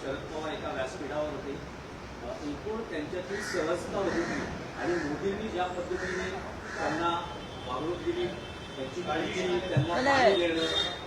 शरद पवार एका व्यासपीठावर होते. एकूण त्यांच्यातील सहजता होती. आणि मोदींनी ज्या पद्धतीने त्यांना वागणूक दिली त्यांची काळजी त्यांना नाही.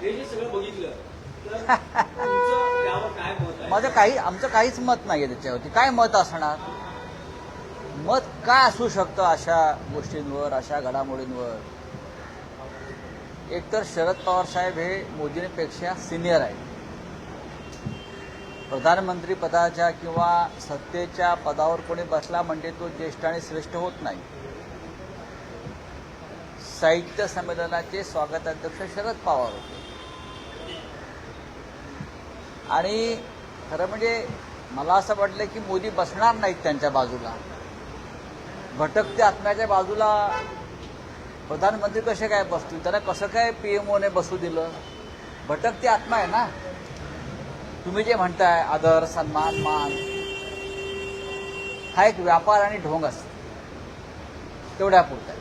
हे जे सगळं बघितलं तर तुमचं त्यावर काय मत आहे? माझं काही आमचं काहीच मत नाहीये त्याच्यावरती. काय मत असणार? मत काय असू शकतं अशा गोष्टींवर अशा घडामोडींवर? एकतर शरद पवार साहेब हे मोदींपेक्षा सिनियर आहेत. प्रधानमंत्री पदाच्या किंवा सत्तेच्या पदावर कोणी बसला म्हणजे तो ज्येष्ठ आणि श्रेष्ठ होत नाही. साहित्य संमेलनाचे स्वागताध्यक्ष शरद पवार होते. आणि खरं म्हणजे मला असं वाटलं की मोदी बसणार नाहीत त्यांच्या बाजूला. भटकत्या आत्म्याच्या बाजूला प्रधानमंत्री कसे काय बसतील? त्यांना कसं काय पी एम ओने बसू दिलं? भटकते आत्मा आहे ना? तुम्ही जे म्हणताय आदर सन्मान मान हा एक व्यापार आणि ढोंग असतो. तेवढ्या पुरता.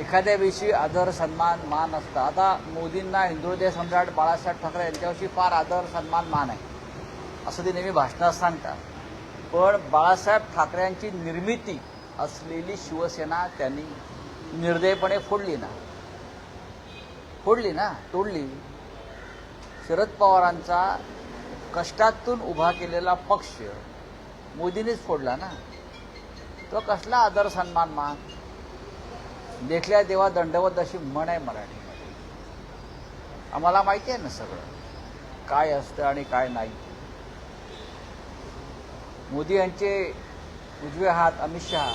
एखाद्या विषयी आदर सन्मान मान असतं आता मोदींना हिंदुदेव सम्राट बाळासाहेब ठाकरे यांच्याविषयी फार आदर सन्मान मान आहे. असं ते नेहमी भाषणात सांगतात. पण बाळासाहेब ठाकरेंची निर्मिती असलेली शिवसेना त्यांनी निर्दयपणे फोडली ना. फोडली ना तोडली. शरद पवारांचा कष्टातून उभा केलेला पक्ष मोदींनीच फोडला ना? तो कसला आदर सन्मान मान देखल्या देवा दंडवत अशी म्हण आहे मराठीमध्ये. आम्हाला माहिती आहे ना सगळं? काय असतं आणि काय नाही. मोदी यांचे उजवे हात अमित शहा.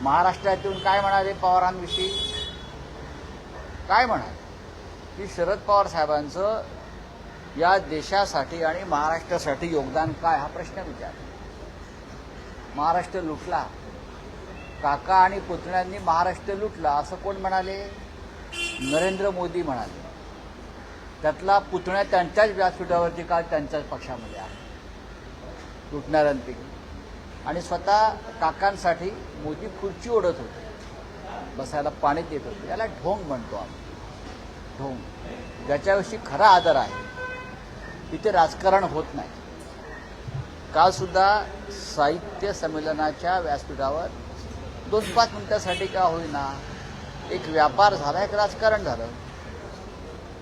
महाराष्ट्रातून काय म्हणाले पवारांविषयी? काय म्हणाले? की शरद पवार साहेबांचं या देशासाठी आणि महाराष्ट्रासाठी योगदान काय हा प्रश्न विचार. महाराष्ट्र लुटला. काका आणि पुतण्यांनी महाराष्ट्र लुटला असं कोण म्हणाले? नरेंद्र मोदी म्हणाले. त्यातला पुतण्या त्यांच्याच व्यासपीठावरती काल त्यांच्याच पक्षामध्ये आहे? लुटणाऱ्यांपैकी. आणि स्वतः काकांसाठी मोदी खुर्ची ओढत होते. बसायला पाणी देत होते. याला ढोंग म्हणतो आम्ही. ढोंग. ज्याच्याविषयी खरा आदर आहे. तिथे राजकारण होत नाही. कालसुद्धा साहित्य संमेलनाच्या व्यासपीठावर दोन पाच मिनिटासाठी का होईना एक व्यापार झाला एक राजकारण झालं.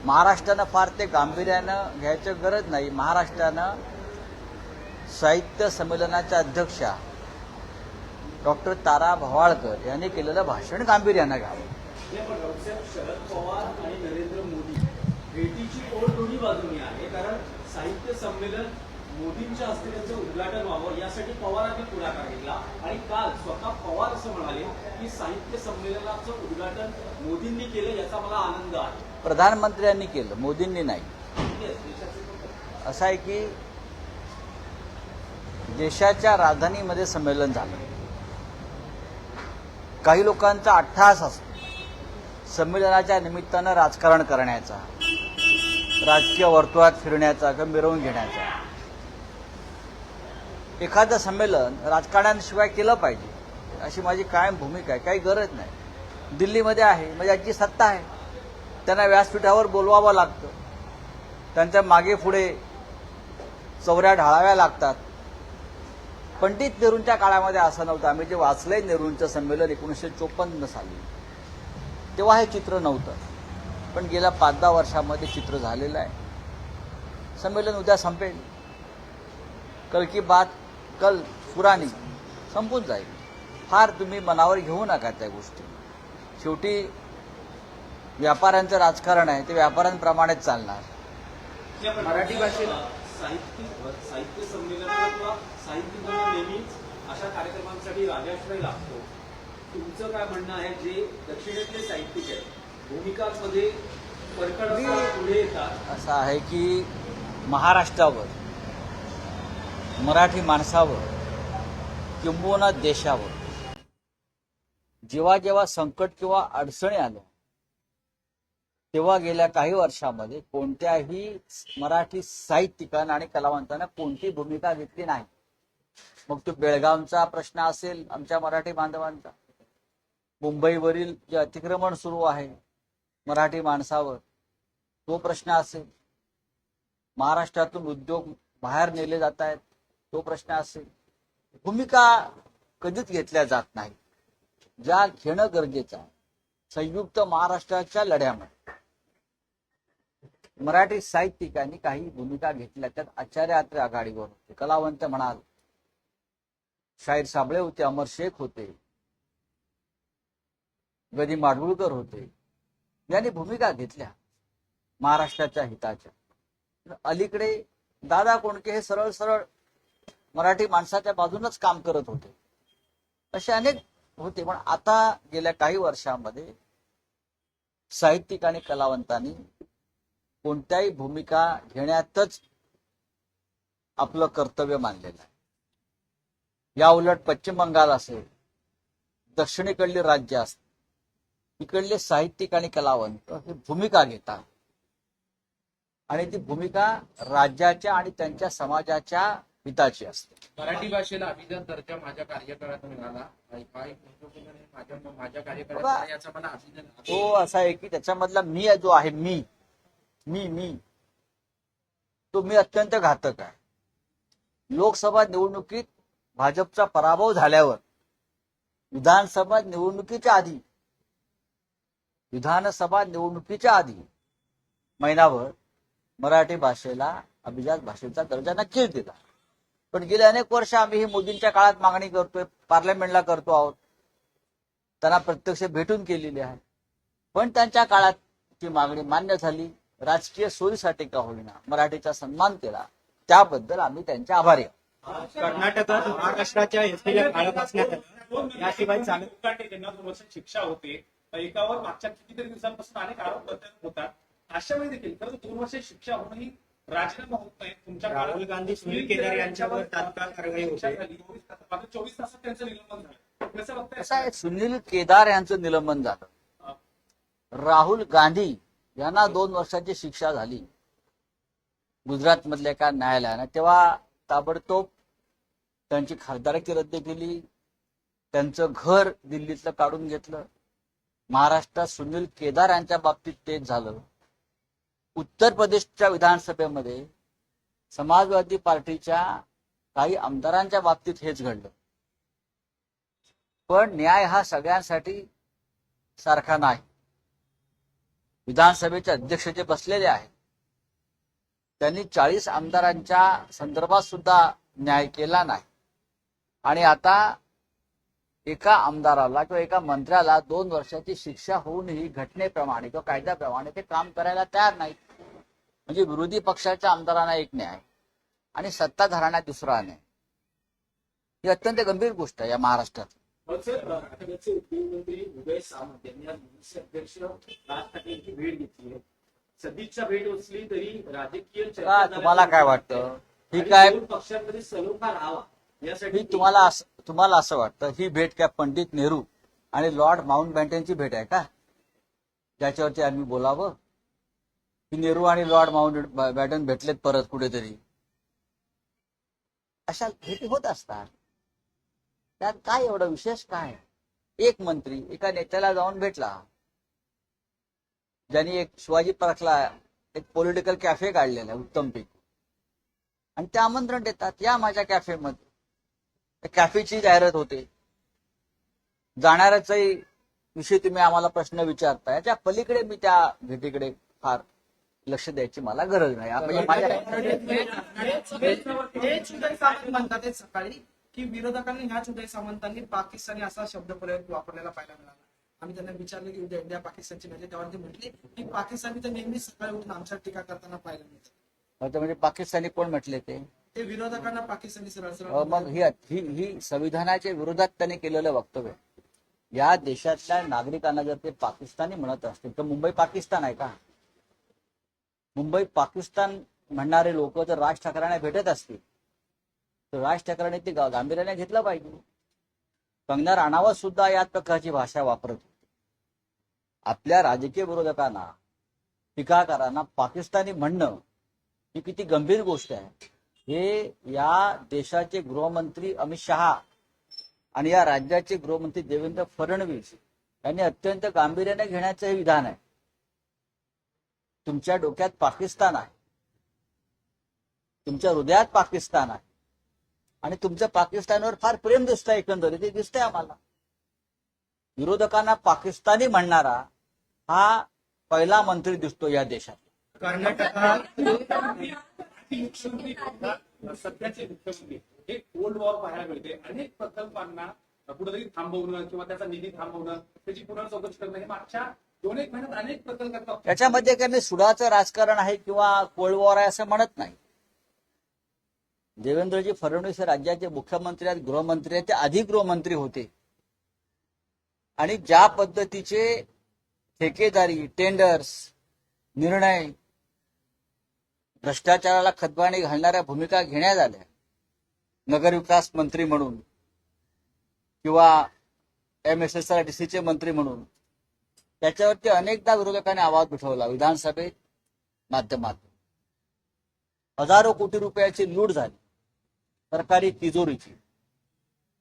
महाराष्ट्रानं फार ते गांभीर्यानं घ्यायचं गरज नाही. महाराष्ट्रानं साहित्य संमेलनाच्या अध्यक्षा डॉक्टर तारा भवाळकर यांनी केलेलं भाषण गांभीर्यानं घ्यावं. शरद पवार आणि नरेंद्र मोदी भेटीची ओढ दोन्ही बाजूनी आहे. साहित्य संमेलन मोदींच्या हस्ते त्याचं उद्घाटन व्हावं यासाठी पवारांनी पुढाकार घेतला. आणि काल स्वतः पवार असं म्हणाले की साहित्य संमेलनाचं उद्घाटन मोदींनी केलं याचा मला आनंद आहे. प्रधानमंत्र्यांनी केलं मोदींनी नाही. असं आहे की देशाच्या राजधानीमध्ये संमेलन झालं. काही लोकांचा अट्टहास असतो. संमेलनाच्या निमित्तानं राजकारण करण्याचा. राजकीय वर्तुळात फिरण्याचा किंवा मिरवून घेण्याचा. एखादं संमेलन राजकारणाशिवाय केलं पाहिजे अशी माझी कायम भूमिका आहे. काही गरज नाही. दिल्लीमध्ये आहे म्हणजे आजची सत्ता आहे त्यांना व्यासपीठावर बोलवावं लागतं. त्यांच्या मागे पुढे चौऱ्या ढाळाव्या लागतात. पंडित नेहरूंच्या काळामध्ये असं नव्हतं. आम्ही जे वाचलंय नेहरूंचं संमेलन एकोणीसशे चोपन्न साली. तेव्हा हे चित्र नव्हतं. पण गेल्या पाच दहा वर्षामध्ये चित्र झालेलं आहे. संमेलन उद्या संपेल. कल की बात कल पुराणी संपून जाईल. फार तुम्ही मनावर घेऊ नका त्या गोष्टी. शेवटी व्यापाऱ्यांचं राजकारण आहे ते व्यापाऱ्यांप्रमाणेच चालणार. मराठी भाषेला साहित्य साहित्य संमेलन किंवा साहित्य नेहमीच अशा कार्यक्रमांसाठी राजाश्रय लागतो. तुमचं काय म्हणणं आहे जे दक्षिणेतले साहित्यिक आहेत? भूमिकांमध्ये परकड असताना पुढे येतात असं आहे की महाराष्ट्रावर मराठी माणसावर किंबहुना देशावर जेव्हा जेव्हा संकट किंवा अडचणी आल्या तेव्हा गेल्या काही वर्षामध्ये कोणत्याही मराठी साहित्यिकांना आणि कलावंतांना कोणती भूमिका घेतली नाही. मग तो बेळगावचा प्रश्न असेल आमच्या मराठी बांधवांचा. मुंबईवरील जे अतिक्रमण सुरू आहे मराठी माणसावर तो प्रश्न असेल. महाराष्ट्रातून उद्योग बाहेर नेले जात आहेत तो प्रश्न असेल. भूमिका कधीच घेतल्या जात नाही. ज्या घेणं गरजेचं आहे. संयुक्त महाराष्ट्राच्या लढ्यामध्ये. मराठी साहित्यिकांनी काही भूमिका घेतल्या त्यात आचार्य आत्रे आघाडीवर होते. कलावंत म्हणाल शाहीर साबळे होते अमर शेख होते गदी माडगुळकर होते. यांनी भूमिका घेतल्या महाराष्ट्राच्या हिताच्या. अलीकडे दादा कोणके हे सरळ सरळ मराठी माणसाच्या बाजूनच काम करत होते. असे अनेक होते पण आता गेल्या काही वर्षांमध्ये साहित्यिक आणि कलावंतांनी कोणत्याही भूमिका घेण्यातच आपलं कर्तव्य मानलेलं आहे. या उलट पश्चिम बंगाल असेल दक्षिणेकडली राज्य असतील इकडले साहित्यिक आणि कलावंत हे भूमिका घेतात. आणि ती भूमिका राज्याच्या आणि त्यांच्या समाजाच्या हिताची असते. मराठी भाषेला अभिजात दर्जा माझ्या कार्यकाळात मिळाला. माझ्या बाबा. मिळाला याचा मला अभिमान तो असा आहे की त्याच्यामधला मी जो आहे मी. मी मी. तो मी अत्यंत घातक आहे. लोकसभा निवडणुकीत भाजपचा पराभव झाल्यावर विधानसभा निवडणुकीच्या आधी विधानसभा निवडणुकीच्या आधी महिनाभर मराठी भाषेला अभिजात भाषेचा दर्जा नक्कीच दिला पण गेले अनेक वर्ष आम्ही ही मोदींच्या काळात मागणी करतोय पार्लमेंटला करतो आहोत. त्यांना प्रत्यक्ष भेटून केलेली आहे. पण त्यांच्या काळात ती मागणी मान्य झाली राजकीय सोयीसाठी का होईना मराठीचा सन्मान केला त्याबद्दल आम्ही त्यांचे आभारी आहोत. कर्नाटकात महाराष्ट्राच्या असण्यात याशिवाय शिक्षा होते एकावर मागच्या कितीतरी दिवसांपासून अनेक आरोप करत होतात. अशा वेळी देखील खरं दोन वर्ष शिक्षा होऊनही राजीनामा होत नाही. तुमच्या राहुल गांधी सुनील केदार यांच्यावर तात्काळ कारवाई. चोवीस तासात त्यांचं निलंबन झालं. कसं बघताय? सुनील केदार यांचं निलंबन झालं. राहुल गांधी यांना दोन वर्षाची शिक्षा झाली. गुजरात मधल्या एका न्यायालयानं. तेव्हा ताबडतोब त्यांची खासदारकी रद्द केली. त्यांचं घर दिल्लीतलं काढून घेतलं. महाराष्ट्रात सुनील केदार यांच्या बाबतीत तेच झालं. उत्तर प्रदेशच्या विधानसभेमध्ये समाजवादी पार्टीच्या काही आमदारांच्या बाबतीत हेच घडलं. पण न्याय हा सगळ्यांसाठी सारखा नाही. विधानसभेचे अध्यक्ष जे बसलेले आहेत त्यांनी चाळीस आमदारांच्या संदर्भात सुद्धा न्याय केला नाही. आणि आता एका आमदाराला किंवा एका मंत्र्याला दोन वर्षाची शिक्षा होऊनही घटनेप्रमाणे किंवा कायद्याप्रमाणे ते काम करायला तयार नाहीत. म्हणजे विरोधी पक्षाच्या आमदारांना एक न्याय आणि सत्ताधाऱ्यांना दुसरा न्याय. ही अत्यंत गंभीर गोष्ट आहे या महाराष्ट्रात. पण सर राज्याचे उद्योगमंत्री उदय सामंत यांनी आज मनसे अध्यक्ष राज ठाकरे यांची भेट घेतली आहे सदिच्छा भेट असली तरी राजकीय चर्चा का तुम्हाला काय वाटतं? ही काय पक्षांमध्ये सलोखा राहावा. ही तुम्हाला असं तुम्हाला असं वाटतं ही भेट काय पंडित नेहरू आणि लॉर्ड माउंट बॅटनची भेट आहे का? ज्याच्यावरती आम्ही बोलावं. की नेहरू आणि लॉर्ड माउंट बॅटन भेटलेत परत कुठेतरी. अशा भेटी होत असतात. त्यात काय एवढं विशेष काय? एक मंत्री एका नेत्याला जाऊन भेटला. ज्यांनी एक शिवाजी पार्कला एक पॉलिटिकल कॅफे काढलेला आहे उत्तम पैकी. आणि ते आमंत्रण देतात या माझ्या कॅफेमध्ये कॅफेची जाहिरात होते. जाणाऱ्याचाही विषयी तुम्ही आम्हाला प्रश्न विचारता याच्या पलीकडे मी त्या भेटीकडे फार लक्ष द्यायची मला गरज नाही. सकाळी की विरोधकांनी ह्याच उदय सामंतांनी पाकिस्तानी असा शब्दप्रयोग वापरलेला पाहायला मिळाला. आम्ही त्यांना विचारले की उद्या इंडिया पाकिस्तानची म्हणजे तेव्हा ते म्हटले की पाकिस्तानी तर नेहमी सकाळी उठून आमच्यावर टीका करताना पाहायला मिळतं. म्हणजे पाकिस्तानी कोण म्हटले ते? ते विरोधकांना पाकिस्तानी सरळ मग ही ही ही संविधानाच्या विरोधात त्यांनी केलेलं वक्तव्य. या देशातल्या नागरिकांना जर ते पाकिस्तानी म्हणत असतील तर मुंबई पाकिस्तान आहे का? मुंबई पाकिस्तान म्हणणारे लोक जर राज ठाकरेंना भेटत असतील तर राज ठाकरेंनी ते गांभीर्याने घेतलं पाहिजे. कंगना राणावत सुद्धा याच प्रकारची भाषा वापरत होती. आपल्या राजकीय विरोधकांना टीकाकारांना पाकिस्तानी म्हणणं ही किती गंभीर गोष्ट आहे. हे या देशाचे गृहमंत्री अमित शहा आणि या राज्याचे गृहमंत्री देवेंद्र फडणवीस यांनी अत्यंत गांभीर्याने घेण्याचं हे विधान आहे. तुमच्या डोक्यात पाकिस्तान आहे. तुमच्या हृदयात पाकिस्तान आहे. आणि तुमचं पाकिस्तानवर फार प्रेम दिसतंय एकंदरीत ते दिसतंय आम्हाला. विरोधकांना पाकिस्तानी म्हणणारा हा पहिला मंत्री दिसतो या देशात. कर्नाटकात मुख्यमंत्री सध्याचे मुख्यमंत्री हे कोल्ड वॉर पाहायला मिळते. अनेक प्रकल्पांना कुठेतरी थांबवणं किंवा त्याचा निधी थांबवणं त्याची पुनर्चौकशी करणं हे मागच्या दोन एक महिन्यात अनेक प्रकल्प त्याच्यामध्ये काही सुडाचं राजकारण आहे किंवा कोल्ड वॉर आहे असं म्हणत नाही. देवेंद्रजी फडणवीस हे राज्याचे मुख्यमंत्री आहेत गृहमंत्री आहेत ते आधी गृहमंत्री होते. आणि ज्या पद्धतीचे ठेकेदारी टेंडर्स निर्णय भ्रष्टाचाराला खतपाणी घालणाऱ्या भूमिका घेण्यात आल्या. नगरविकास मंत्री म्हणून किंवा M S S R D सीचे मंत्री म्हणून त्याच्यावरती अनेकदा विरोधकांनी आवाज उठवला विधानसभेत माध्यमातून. हजारो कोटी रुपयाची लूट झाली सरकारी तिजोरीची.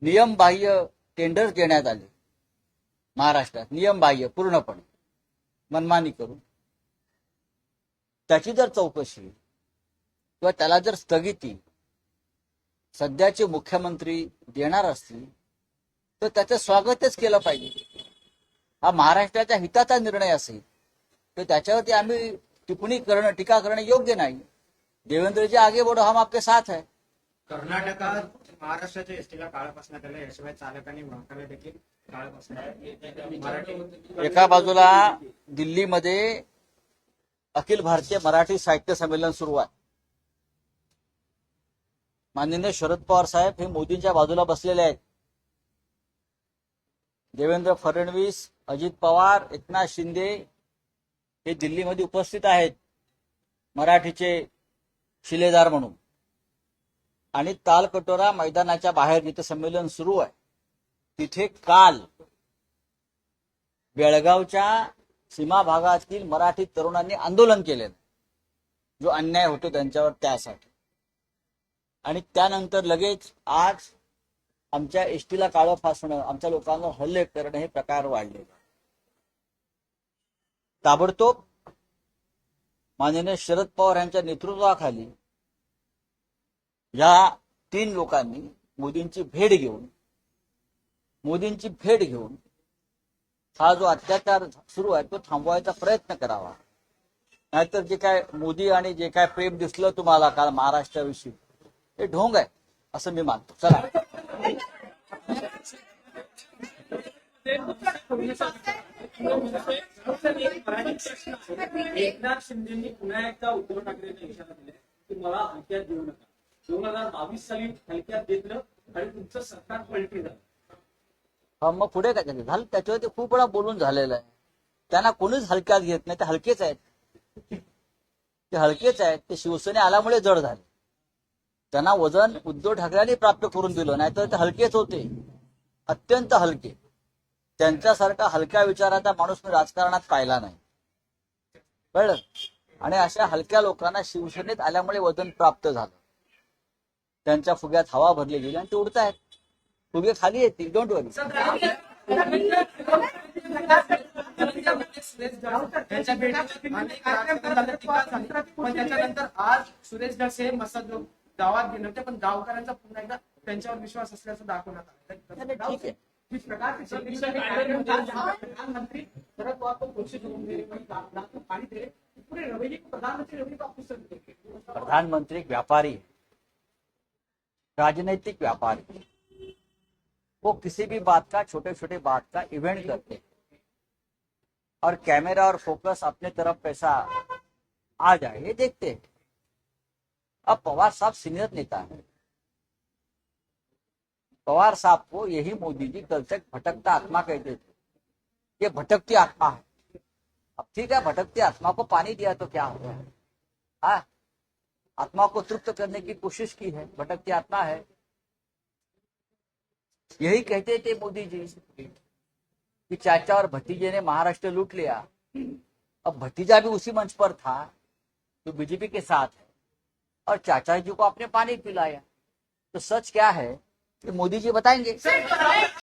नियमबाह्य टेंडर्स घेण्यात आले महाराष्ट्रात. नियमबाह्य पूर्णपणे. मनमानी करून. त्याची जर चौकशी किंवा त्याला जर स्थगिती सध्याचे मुख्यमंत्री देणार असतील तर त्याचं स्वागतच केलं पाहिजे. हा महाराष्ट्राच्या हिताचा निर्णय असेल तर त्याच्यावरती आम्ही टिप्पणी करणं टीका करणं योग्य नाही. देवेंद्रजी आगे बढो हम आपके साथ है कर्नाटकात महाराष्ट्राच्या एसटीला काळ बसण्यात आलं याशिवाय चालकांनी वाहकाला देखील काळ बसण्यात एका बाजूला दिल्लीमध्ये अखिल भारतीय मराठी साहित्य संमेलन सुरू आहे. माननीय शरद पवार साहेब हे मोदींच्या बाजूला बसलेले आहेत. देवेंद्र फडणवीस अजित पवार एकनाथ शिंदे हे दिल्लीमध्ये उपस्थित आहेत. मराठीचे शिलेदार म्हणून. आणि तालकटोरा मैदानाच्या बाहेर जिथे संमेलन सुरू आहे तिथे काल बेळगावच्या सीमा भागातील मराठी तरुणांनी आंदोलन केलेलं. जो अन्याय होतो त्यांच्यावर त्यासाठी. आणि त्यानंतर लगेच आज आमच्या एसटीला काळं फासणं आमच्या लोकांवर हल्ले करणं हे प्रकार वाढले. ताबडतोब माननीय शरद पवार यांच्या नेतृत्वाखाली या तीन लोकांनी मोदींची भेट घेऊन मोदींची भेट घेऊन हा जो अत्याचार सुरू आहे तो थांबवायचा प्रयत्न करावा. नाहीतर जे काय मोदी आणि जे काय प्रेम दिसलं तुम्हाला काल महाराष्ट्राविषयी हे ढोंग आहे असं मी मानतो. चला. एकनाथ शिंदेनी पुन्हा एकदा उद्धव ठाकरेंना इशारा दिलाय की मला हलक्यात देऊ नका. दोन हजार बावीस साली हलक्यात घेतलं आणि तुमचं सरकार पलटी झालं. हा, मग पुढे काय? झालं त्याच्यावरती खूप वेळा बोलून झालेलं आहे. त्यांना कोणीच हलक्यात घेत नाही ते हलकेच आहेत. ते हलकेच आहेत ते शिवसेने आल्यामुळे जड झाले. त्यांना वजन उद्धव ठाकरेंनी प्राप्त करून दिलं नाहीतर ते हलकेच होते. अत्यंत हलके. त्यांच्यासारखा हलक्या विचाराचा माणूस मी राजकारणात पाहिला नाही. कळलं? आणि अशा हलक्या लोकांना शिवसेनेत आल्यामुळे वजन प्राप्त झालं. त्यांच्या फुग्यात हवा भरली गेली आणि ते उडतायत फुगे खाली येतील डोंट वरी त्यांच्या त्याच्यानंतर आज सुरेश गावात गेले होते पण गावकऱ्यांचा पुन्हा एकदा त्यांच्यावर विश्वास असल्याचं दाखवण्यात आलं. प्रधानमंत्री शरद पवार को घोषित होने मेरे वही लाभ लाभ को पानी दे पूरे रवैये को प्रधानमंत्री रवैये को आप? प्रधानमंत्री व्यापारी. है राजनीतिक व्यापारी. वो किसी भी बात का छोटे छोटे बात का इवेंट करते और कैमरा और फोकस अपने तरफ पैसा आ जाए ये देखते हैं। अब पवार साहब सीनियर नेता है। पवार साहब को यही मोदी जी कल तक भटकता आत्मा कहते थे ये भटकती आत्मा है। अब ठीक है, भटकती आत्मा को पानी दिया तो क्या हो गया हाँ आत्मा को तृप्त करने की कोशिश की है, भटकती आत्मा है। यही कहते थे मोदी जी कि चाचा और भतीजे ने महाराष्ट्र लूट लिया। अब भतीजा भी उसी मंच पर था जो बीजेपी के साथ है। और चाचा जी को आपने पानी पिलाया। तो सच क्या है ये मोदी जी बताएंगे?